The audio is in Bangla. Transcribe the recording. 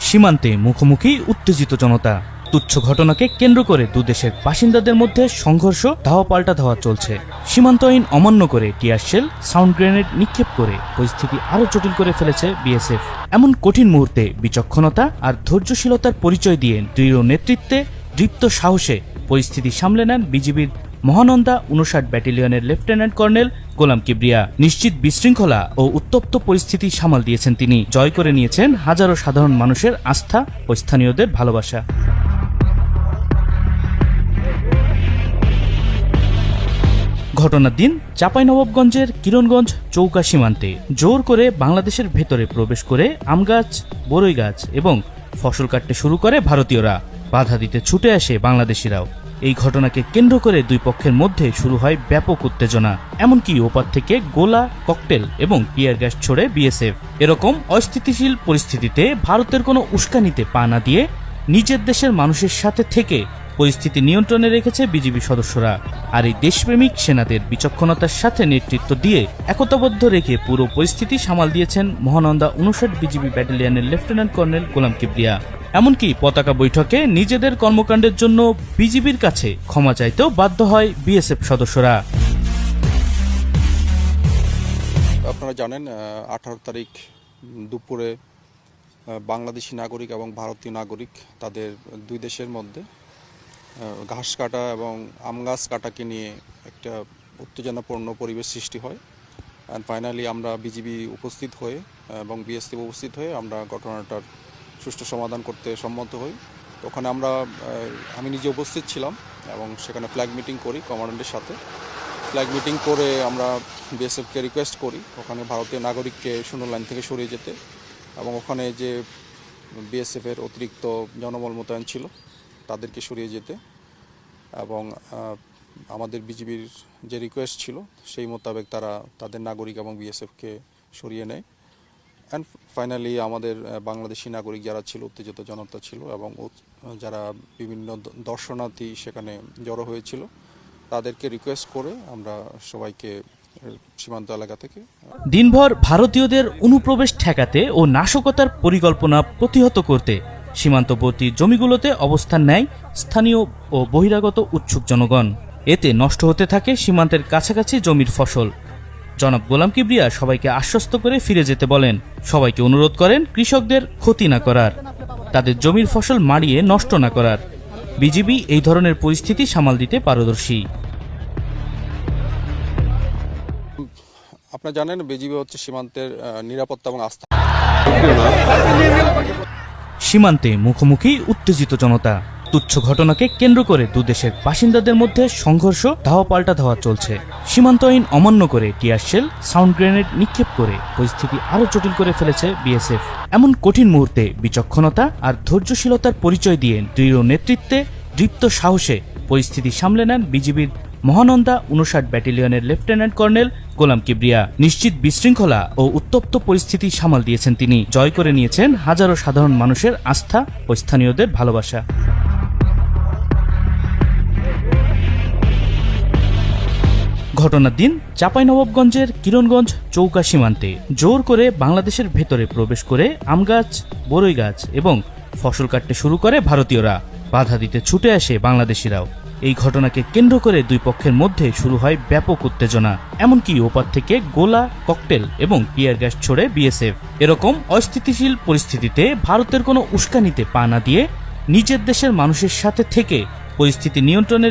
সীমান্তে মুখোমুখি উত্তেজিত জনতা। তুচ্ছ ঘটনাকে কেন্দ্র করে দুদেশের বাসিন্দাদের মধ্যে সংঘর্ষ ধাওয়া পাল্টা ধাওয়া চলছে। সীমান্ত আইন অমান্য করে টিয়ারশেল সাউন্ড গ্রেনেড নিক্ষেপ করে পরিস্থিতি আরও জটিল করে ফেলেছে বিএসএফ। এমন কঠিন মুহূর্তে বিচক্ষণতা আর ধৈর্যশীলতার পরিচয় দিয়ে দৃঢ় নেতৃত্বে দৃপ্ত সাহসে পরিস্থিতি সামলে নেন বিজিবির মহানন্দা উনষাট ব্যাটালিয়নের লেফটেন্যান্ট কর্নেল গোলাম কিবরিয়া। নিশ্চিত বিশৃঙ্খলা ও উত্তপ্ত পরিস্থিতি সামাল দিয়েছেন তিনি। জয় করে নিয়েছেন হাজারো সাধারণ মানুষের আস্থা ও স্থানীয়দের ভালোবাসা। ঘটনার দিন চাঁপাইনবাবগঞ্জের কিরণগঞ্জ চৌকা সীমান্তে জোর করে বাংলাদেশের ভেতরে প্রবেশ করে আম গাছ, বরই গাছ এবং ফসল কাটতে শুরু করে ভারতীয়রা। বাধা দিতে ছুটে আসে বাংলাদেশিরাও। এই ঘটনাকে কেন্দ্র করে দুই পক্ষের মধ্যে শুরু হয় ব্যাপক উত্তেজনা। এমনকি ওপার থেকে গোলা, ককটেল এবং টিয়ার গ্যাস ছড়ে বিএসএফ। এরকম অস্থিতিশীল পরিস্থিতিতে ভারতের কোনো উস্কানিতে পা না দিয়ে নিজের দেশের মানুষের সাথে থেকে পরিস্থিতি নিয়ন্ত্রণে রেখেছে বিজিবি সদস্যরা। আর এই দেশপ্রেমিক সেনাদের বিচক্ষণতার সাথে নেতৃত্ব দিয়ে একতাবদ্ধ রেখে পুরো পরিস্থিতি সামাল দিয়েছেন মহানন্দা উনষাট বিজিবি ব্যাটালিয়নের লেফটেন্যান্ট কর্নেল গোলাম কিবরিয়া। এমনকি পতাকা বৈঠকে নিজেদের কর্মকাণ্ডের জন্য বিজিবির কাছে ক্ষমা চাইতেও বাধ্য হয় বিএসএফ সদস্যরা। আপনারা জানেন আঠারো তারিখ দুপুরে বাংলাদেশি নাগরিক এবং ভারতীয় নাগরিক তাদের দুই দেশের মধ্যে ঘাস কাটা এবং আম গাছ কাটাকে নিয়ে একটা উত্তেজনাপূর্ণ পরিবেশ সৃষ্টি হয়। অ্যান্ড ফাইনালি আমরা বিজিবি উপস্থিত হয়ে এবং বিএসএফ উপস্থিত হয়ে আমরা ঘটনাটার সুষ্ঠু সমাধান করতে সম্মত হই। ওখানে আমরা আমি নিজে উপস্থিত ছিলাম এবং সেখানে ফ্ল্যাগ মিটিং করি কমান্ডেন্টের সাথে। ফ্ল্যাগ মিটিং করে আমরা বিএসএফকে রিকোয়েস্ট করি, ওখানে ভারতীয় নাগরিককে শূন্য লাইন থেকে সরিয়ে যেতে এবং ওখানে যে বিএসএফের অতিরিক্ত জনবল মোতায়েন ছিল, তাদেরকে সরিয়ে যেতে এবং আমাদের বিজিবির যে রিকোয়েস্ট ছিল, সেই মোতাবেক তারা তাদের নাগরিক এবং বিএসএফকে সরিয়ে নেয়। অ্যান্ড ফাইনালি আমাদের বাংলাদেশি নাগরিক যারা ছিল, উত্তেজিত জনতা ছিল এবং যারা বিভিন্ন দর্শনার্থী সেখানে জড়ো হয়েছিল, তাদেরকে রিকোয়েস্ট করে আমরা সবাইকে সীমান্ত এলাকা থেকে দিনভর ভারতীয়দের অনুপ্রবেশ ঠেকাতে ও নাশকতার পরিকল্পনা প্রতিহত করতে সীমান্তবর্তী জমিগুলোতে অবস্থান নেয় স্থানীয় ও বহিরাগত উৎসুক জনগণ। এতে নষ্ট হতে থাকে সীমান্তের কাছাকাছি জমির ফসল। জনাব গোলাম কিবরিয়া সবাইকে আশ্বস্ত করে ফিরে যেতে বলেন। সবাইকে অনুরোধ করেন কৃষকদের ক্ষতি না করার। তাদের জমির ফসল মারিয়ে নষ্ট না করার। বিজিবি এই ধরনের পরিস্থিতি সামাল দিতে পারদর্শী। আপনারা জানেন বিজিবি হচ্ছে সীমান্তের নিরাপত্তা এবং আস্থা। সীমান্তে মুখোমুখি উত্তেজিত জনতা। তুচ্ছ ঘটনাকে কেন্দ্র করে দুদেশের বাসিন্দাদের মধ্যে সংঘর্ষ ধাওয়া পাল্টা ধাওয়া চলছে। সীমান্ত আইন অমান্য করে টিয়ারশেল সাউন্ড গ্রেনেড নিক্ষেপ করে পরিস্থিতি আরও জটিল করে ফেলেছে বিএসএফ। এমন কঠিন মুহূর্তে বিচক্ষণতা আর ধৈর্যশীলতার পরিচয় দিয়ে দৃঢ় নেতৃত্বে দৃপ্ত সাহসে পরিস্থিতি সামলে নেন বিজিবির মহানন্দা উনষাট ব্যাটালিয়নের লেফটেন্যান্ট কর্নেল গোলাম কিবরিয়া। নিশ্চিত বিশৃঙ্খলা ও উত্তপ্ত পরিস্থিতি সামাল দিয়েছেন তিনি। জয় করে নিয়েছেন হাজারো সাধারণ মানুষের আস্থা ও স্থানীয়দের ভালোবাসা। ঘটনার দিন চাঁপাইনবাবগঞ্জের কিরণগঞ্জ চৌকা সীমান্তে জোর করে বাংলাদেশের ভেতরে প্রবেশ করে আম গাছ, বরই গাছ এবং ফসল কাটতে শুরু করে ভারতীয়রা। বাধা দিতে ছুটে আসে বাংলাদেশিরাও। এই ঘটনাকে কেন্দ্র করে দুই পক্ষের মধ্যে শুরু হয় ব্যাপক উত্তেজনা। এমনকি ওপার থেকে গোলা, ককটেল এবং টিয়ার গ্যাস ছড়ে বিএসএফ। এরকম অস্থিতিশীল পরিস্থিতিতে ভারতের কোনো উস্কানিতে পা না দিয়ে নিজের দেশের মানুষের সাথে থেকে পরিস্থিতি নিয়ন্ত্রণে